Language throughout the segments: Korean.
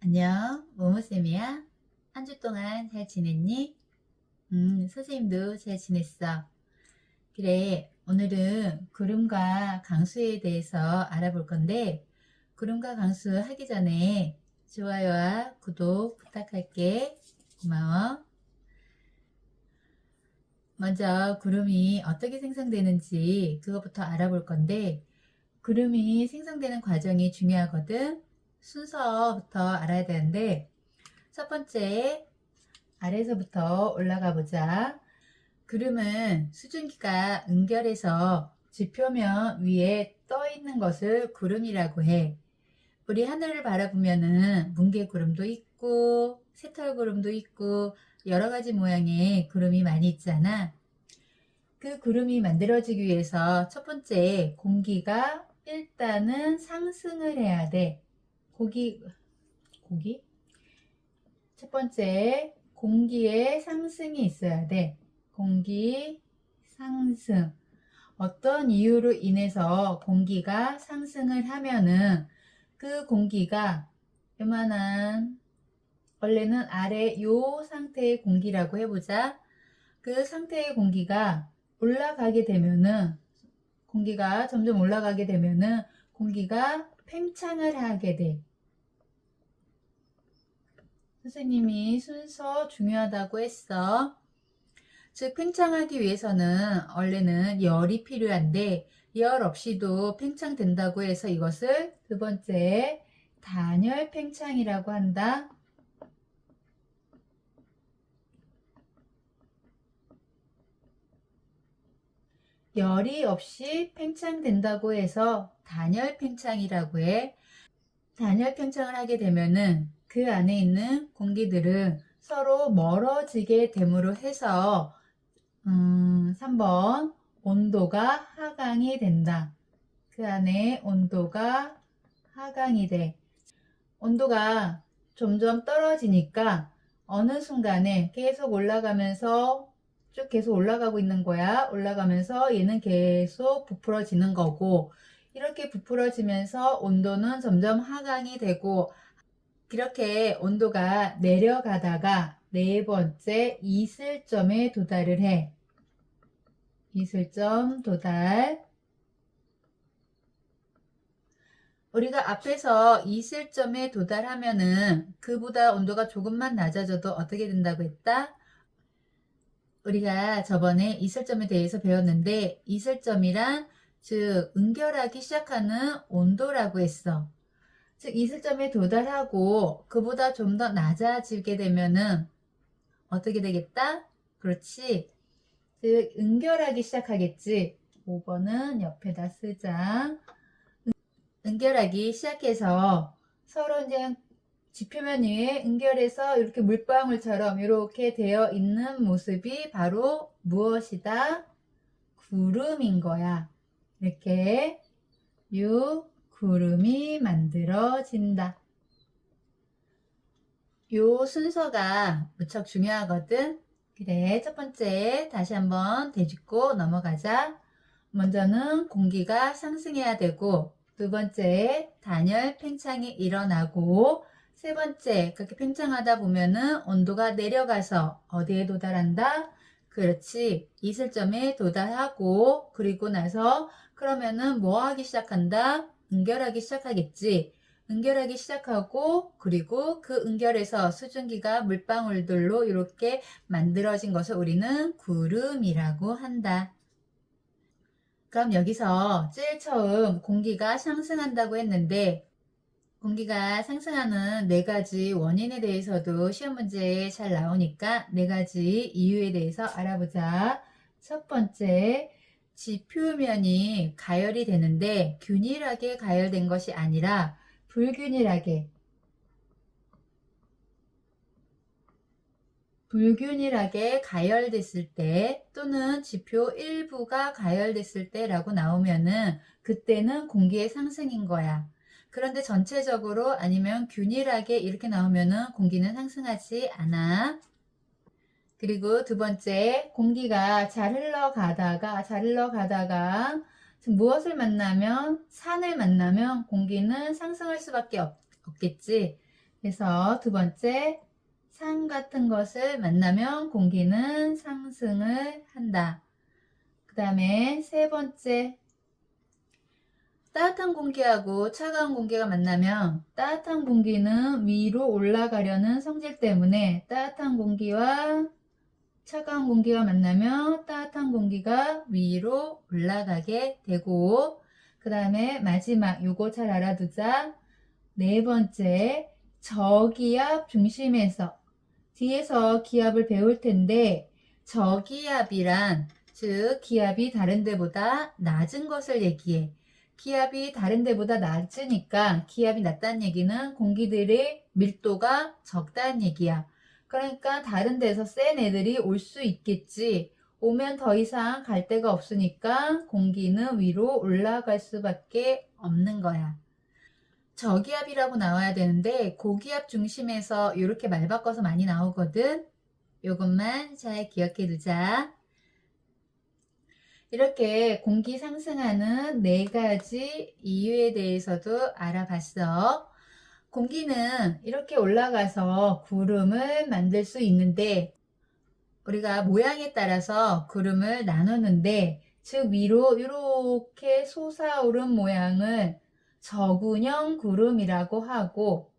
안녕, 모모쌤이야. 한 주 동안 잘 지냈니? 음, 선생님도 잘 지냈어. 그래, 오늘은 구름과 강수에 대해서 알아볼 건데, 구름과 강수 하기 전에 좋아요와 구독 부탁할게. 고마워. 먼저 구름이 어떻게 생성되는지 그것부터 알아볼 건데, 구름이 생성되는 과정이 중요하거든. 순서부터 알아야 되는데, 첫 번째, 아래서부터 올라가 보자. 구름은 수증기가 응결해서 지표면 위에 떠 있는 것을 구름이라고 해. 우리 하늘을 바라보면은 뭉게구름도 있고, 새털구름도 있고, 여러 가지 모양의 구름이 많이 있잖아. 그 구름이 만들어지기 위해서 첫 번째 공기가 일단은 상승을 해야 돼. 고기, 고기? 첫 번째, 공기의 상승이 있어야 돼. 공기 상승. 어떤 이유로 인해서 공기가 상승을 하면은 그 공기가 요만한, 원래는 아래 요 상태의 공기라고 해보자. 그 상태의 공기가 올라가게 되면은, 공기가 점점 올라가게 되면은 공기가 팽창을 하게 돼. 선생님이 순서 중요하다고 했어. 즉, 팽창하기 위해서는 원래는 열이 필요한데, 열 없이도 팽창된다고 해서 이것을 두 번째, 단열 팽창이라고 한다. 열이 없이 팽창된다고 해서 단열 팽창이라고 해. 단열 팽창을 하게 되면은 그 안에 있는 공기들은 서로 멀어지게 됨으로 해서 음, 3번 온도가 하강이 된다. 그 안에 온도가 하강이 돼. 온도가 점점 떨어지니까 어느 순간에 계속 올라가면서 쭉 계속 올라가고 있는 거야. 올라가면서 얘는 계속 부풀어지는 거고 이렇게 부풀어지면서 온도는 점점 하강이 되고 이렇게 온도가 내려가다가 네 번째 이슬점에 도달을 해. 이슬점 도달. 우리가 앞에서 이슬점에 도달하면은 그보다 온도가 조금만 낮아져도 어떻게 된다고 했다? 우리가 저번에 이슬점에 대해서 배웠는데 이슬점이란 즉 응결하기 시작하는 온도라고 했어. 즉 이슬점에 도달하고 그보다 좀 더 낮아지게 되면은 어떻게 되겠다? 그렇지. 즉 응결하기 시작하겠지. 5번은 옆에다 쓰자. 응결하기 시작해서 서로 이제 지표면 위에 응결해서 이렇게 물방울처럼 이렇게 되어 있는 모습이 바로 무엇이다? 구름인 거야. 이렇게 유 구름이 만들어진다. 요 순서가 무척 중요하거든. 그래, 첫 번째 다시 한번 되짚고 넘어가자. 먼저는 공기가 상승해야 되고, 두 번째 단열 팽창이 일어나고, 세 번째 그렇게 팽창하다 보면은 온도가 내려가서 어디에 도달한다? 그렇지. 이슬점에 도달하고, 그리고 나서 그러면은 뭐 하기 시작한다? 응결하기 시작하겠지. 응결하기 시작하고 그리고 그 응결에서 수증기가 물방울들로 이렇게 만들어진 것을 우리는 구름이라고 한다. 그럼 여기서 제일 처음 공기가 상승한다고 했는데 공기가 상승하는 네 가지 원인에 대해서도 시험 문제에 잘 나오니까 네 가지 이유에 대해서 알아보자. 첫 번째, 지표면이 가열이 되는데 균일하게 가열된 것이 아니라 불균일하게 불균일하게 가열됐을 때 또는 지표 일부가 가열됐을 때라고 나오면은 그때는 공기의 상승인 거야. 그런데 전체적으로 아니면 균일하게 이렇게 나오면은 공기는 상승하지 않아. 그리고 두 번째, 공기가 잘 흘러가다가, 잘 흘러가다가 지금 무엇을 만나면 산을 만나면 공기는 상승할 수밖에 없, 없겠지. 그래서 두 번째 산 같은 것을 만나면 공기는 상승을 한다. 그 다음에 세 번째 따뜻한 공기하고 차가운 공기가 만나면 따뜻한 공기는 위로 올라가려는 성질 때문에 따뜻한 공기와 차가운 공기가 만나면 따뜻한 공기가 위로 올라가게 되고 그 다음에 마지막 요거 잘 알아두자. 네 번째 저기압 중심에서 뒤에서 기압을 배울 텐데 저기압이란 즉 기압이 다른 데보다 낮은 것을 얘기해 기압이 다른 데보다 낮으니까 기압이 낮다는 얘기는 공기들의 밀도가 적다는 얘기야. 그러니까 다른 데서 센 애들이 올 수 있겠지. 오면 더 이상 갈 데가 없으니까 공기는 위로 올라갈 수밖에 없는 거야. 저기압이라고 나와야 되는데 고기압 중심에서 이렇게 말 바꿔서 많이 나오거든. 요것만 잘 기억해 두자. 이렇게 공기 상승하는 네 가지 이유에 대해서도 알아봤어. 공기는 이렇게 올라가서 구름을 만들 수 있는데 우리가 모양에 따라서 구름을 나누는데 즉 위로 이렇게 솟아오른 모양을 저군형 구름이라고 하고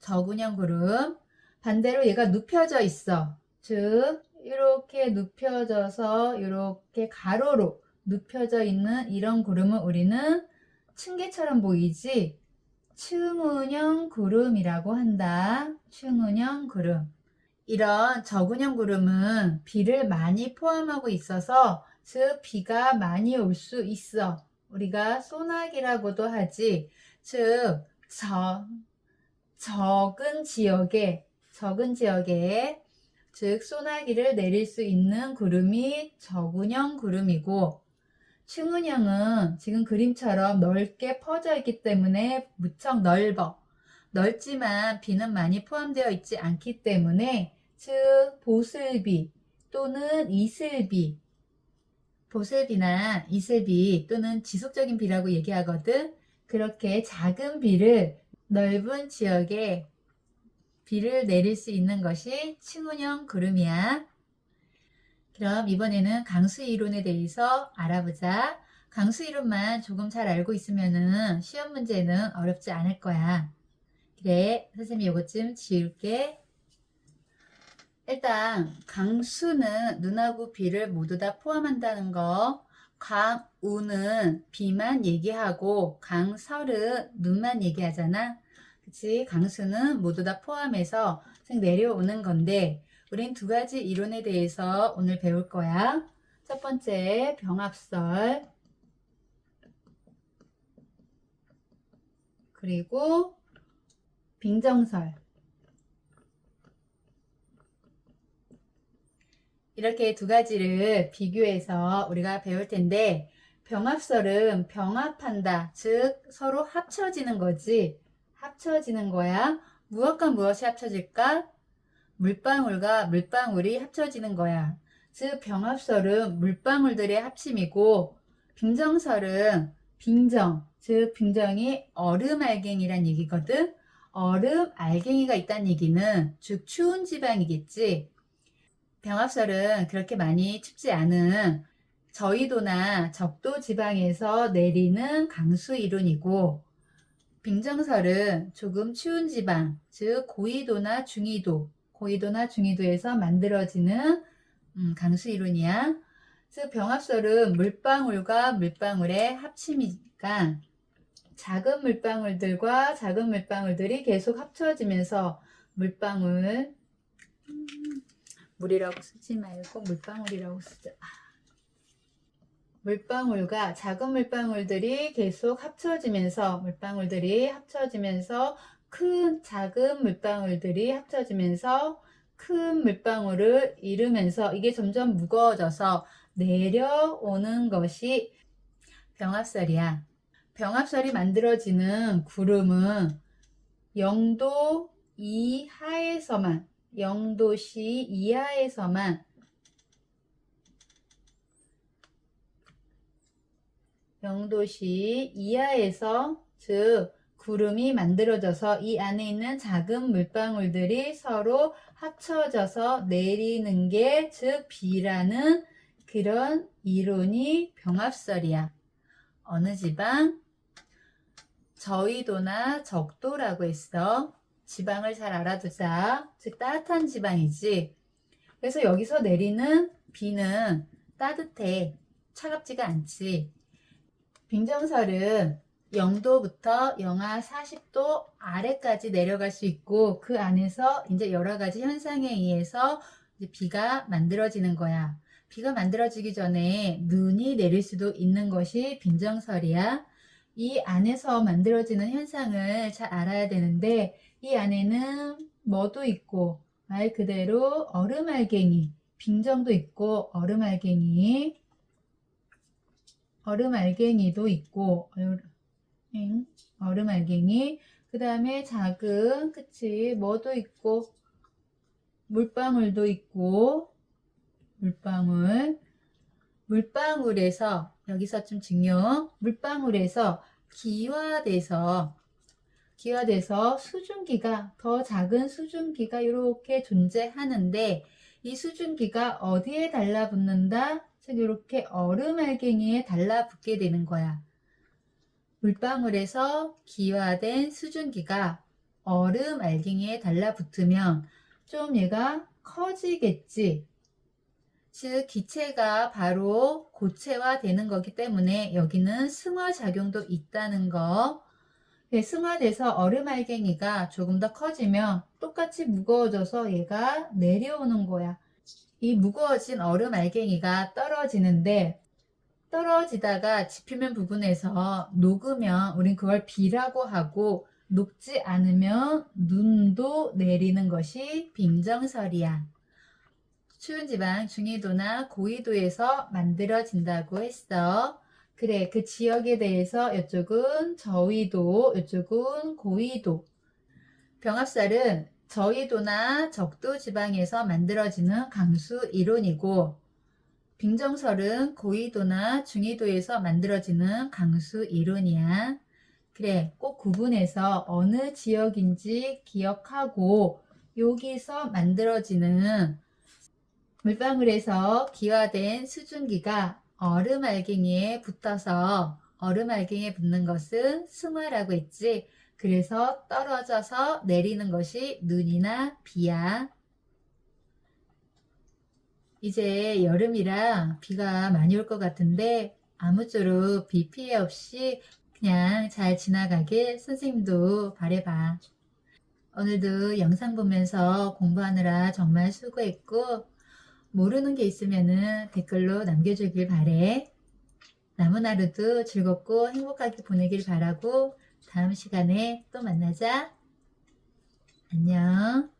저군형 구름 반대로 얘가 눕혀져 있어. 즉 이렇게 눕혀져서 이렇게 가로로 눕혀져 있는 이런 구름은 우리는 층계처럼 보이지 층운형 구름이라고 한다. 층운형 구름. 이런 저군형 구름은 비를 많이 포함하고 있어서 즉 비가 많이 올 수 있어. 우리가 소나기라고도 하지. 즉 저, 적은 지역에 적은 지역에 즉 소나기를 내릴 수 있는 구름이 저군형 구름이고 층운형은 지금 그림처럼 넓게 퍼져 있기 때문에 무척 넓어. 넓지만 비는 많이 포함되어 있지 않기 때문에 즉 보슬비 또는 이슬비 보슬비나 이슬비 또는 지속적인 비라고 얘기하거든. 그렇게 작은 비를 넓은 지역에 비를 내릴 수 있는 것이 층운형 구름이야. 그럼 이번에는 강수 이론에 대해서 알아보자. 강수 이론만 조금 잘 알고 있으면은 시험 문제는 어렵지 않을 거야. 그래, 선생님이 이것 좀 지울게. 일단 강수는 눈하고 비를 모두 다 포함한다는 거. 강우는 비만 얘기하고 강설은 눈만 얘기하잖아. 그치? 강수는 모두 다 포함해서 내려오는 건데 우린 두 가지 이론에 대해서 오늘 배울 거야. 첫 번째 병합설 그리고 빙정설 이렇게 두 가지를 비교해서 우리가 배울 텐데 병합설은 병합한다 즉 서로 합쳐지는 거지 합쳐지는 거야? 무엇과 무엇이 합쳐질까? 물방울과 물방울이 합쳐지는 거야. 즉 병합설은 물방울들의 합침이고 빙정설은 빙정 즉 빙정이 얼음 알갱이란 얘기거든? 얼음 알갱이가 있다는 얘기는 즉 추운 지방이겠지? 병합설은 그렇게 많이 춥지 않은 저위도나 적도 지방에서 내리는 강수 이론이고 빙정설은 조금 추운 지방, 즉 고위도나 중위도, 고위도나 중위도에서 만들어지는 음, 강수 이론이야. 즉 병합설은 물방울과 물방울의 합침이니까 작은 물방울들과 작은 물방울들이 계속 합쳐지면서 물방울 음, 물이라고 쓰지 말고 물방울이라고 쓰자. 물방울과 작은 물방울들이 계속 합쳐지면서 물방울들이 합쳐지면서 큰 작은 물방울들이 합쳐지면서 큰 물방울을 이루면서 이게 점점 무거워져서 내려오는 것이 병합설이야. 병합설이 만들어지는 구름은 영도 이하에서만 0도씨 이하에서만 영도시 이하에서 즉 구름이 만들어져서 이 안에 있는 작은 물방울들이 서로 합쳐져서 내리는 게 즉 비라는 그런 이론이 병합설이야. 어느 지방? 저위도나 적도라고 했어. 지방을 잘 알아두자. 즉 따뜻한 지방이지. 그래서 여기서 내리는 비는 따뜻해. 차갑지가 않지. 빙정설은 0도부터 영하 40도 아래까지 내려갈 수 있고 그 안에서 이제 여러 가지 현상에 의해서 비가 만들어지는 거야. 비가 만들어지기 전에 눈이 내릴 수도 있는 것이 빙정설이야. 이 안에서 만들어지는 현상을 잘 알아야 되는데 이 안에는 뭐도 있고 말 그대로 얼음알갱이, 빙정도 있고 얼음알갱이, 얼음 알갱이도 있고 응, 얼음 알갱이. 그 다음에 작은 그치? 뭐도 있고 물방울도 있고 물방울. 물방울에서 여기서 좀 중요 물방울에서 기화돼서 기화돼서 수증기가 더 작은 수증기가 이렇게 존재하는데 이 수증기가 어디에 달라붙는다? 즉 이렇게 얼음 알갱이에 달라붙게 되는 거야. 물방울에서 기화된 수증기가 얼음 알갱이에 달라붙으면 좀 얘가 커지겠지. 즉 기체가 바로 고체화 되는 거기 때문에 여기는 승화 작용도 있다는 거. 네, 승화돼서 얼음 알갱이가 조금 더 커지면 똑같이 무거워져서 얘가 내려오는 거야. 이 무거워진 얼음 알갱이가 떨어지는데 떨어지다가 지표면 부분에서 녹으면 우린 그걸 비라고 하고 녹지 않으면 눈도 내리는 것이 빙정설이야. 추운 지방 중위도나 고위도에서 만들어진다고 했어. 그래, 그 지역에 대해서 이쪽은 저위도, 이쪽은 고위도. 병합살은 저위도나 적도 지방에서 만들어지는 강수 이론이고, 빙정설은 고위도나 중위도에서 만들어지는 강수 이론이야. 그래, 꼭 구분해서 어느 지역인지 기억하고 여기서 만들어지는 물방울 에서 기화된 수증기가 얼음 알갱이에 붙어서 얼음 알갱이에 붙는 것은 승화라고 했지. 그래서 떨어져서 내리는 것이 눈이나 비야. 이제 여름이라 비가 많이 올 것 같은데 아무쪼록 비 피해 없이 그냥 잘 지나가길 선생님도 바래봐. 오늘도 영상 보면서 공부하느라 정말 수고했고 모르는 게 있으면은 댓글로 남겨주길 바래. 남은 하루도 즐겁고 행복하게 보내길 바라고 다음 시간에 또 만나자. 안녕.